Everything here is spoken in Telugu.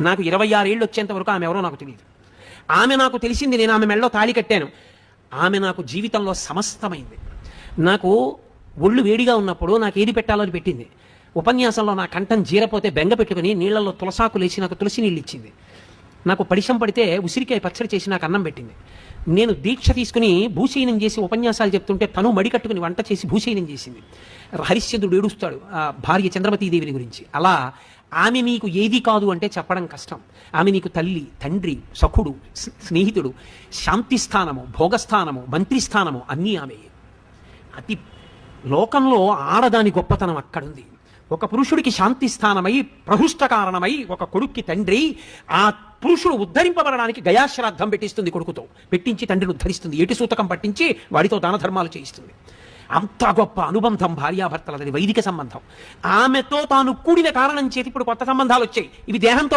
నాకు ఇరవై ఆరేళ్ళు వచ్చేంత వరకు ఆమె ఎవరో నాకు తెలియదు. ఆమె నాకు తెలిసింది నేను ఆమె మెళ్ళలో తాళి కట్టాను. ఆమె నాకు జీవితంలో సమస్తమైంది. నాకు ఒళ్ళు వేడిగా ఉన్నప్పుడు నాకు ఏది పెట్టాలో అది పెట్టింది. ఉపన్యాసంలో నా కంఠం జీరపోతే బెంగ పెట్టుకుని నీళ్ళలో తులసాకు లేచి నాకు తులసి నీళ్ళు ఇచ్చింది. నాకు పడిశం పడితే ఉసిరికాయ పచ్చడి చేసి నాకు అన్నం పెట్టింది. నేను దీక్ష తీసుకుని భూశయనం చేసి ఉపన్యాసాలు చెప్తుంటే తను మడికట్టుకుని వంట చేసి భూశయనం చేసింది. హరిశ్చంద్రుడు ఏడుస్తాడు ఆ భార్య చంద్రమతీదేవిని గురించి. అలా ఆమె నీకు ఏది కాదు అంటే చెప్పడం కష్టం. ఆమె నీకు తల్లి తండ్రి సఖుడు స్నేహితుడు శాంతి స్థానము భోగస్థానము మంత్రిస్థానము అన్నీ ఆమె. అతి లోకంలో ఆడదాని గొప్పతనం అక్కడుంది. ఒక పురుషుడికి శాంతి స్థానమై ప్రహృష్ట కారణమై ఒక కొడుక్కి తండ్రి ఆ పురుషుడు ఉద్ధరింపబడడానికి గయాశ్రాద్ధం పెట్టిస్తుంది కొడుకుతో. పెట్టించి తండ్రిని ఉద్ధరిస్తుంది. ఏటి సూతకం పట్టించి వాడితో దాన ధర్మాలు చేయిస్తుంది. అంత గొప్ప అనుబంధం భార్యాభర్తలది వైదిక సంబంధం. ఆమెతో తాను కూడిన కారణం చేతి ఇప్పుడు కొత్త సంబంధాలు వచ్చాయి. ఇవి దేహంతో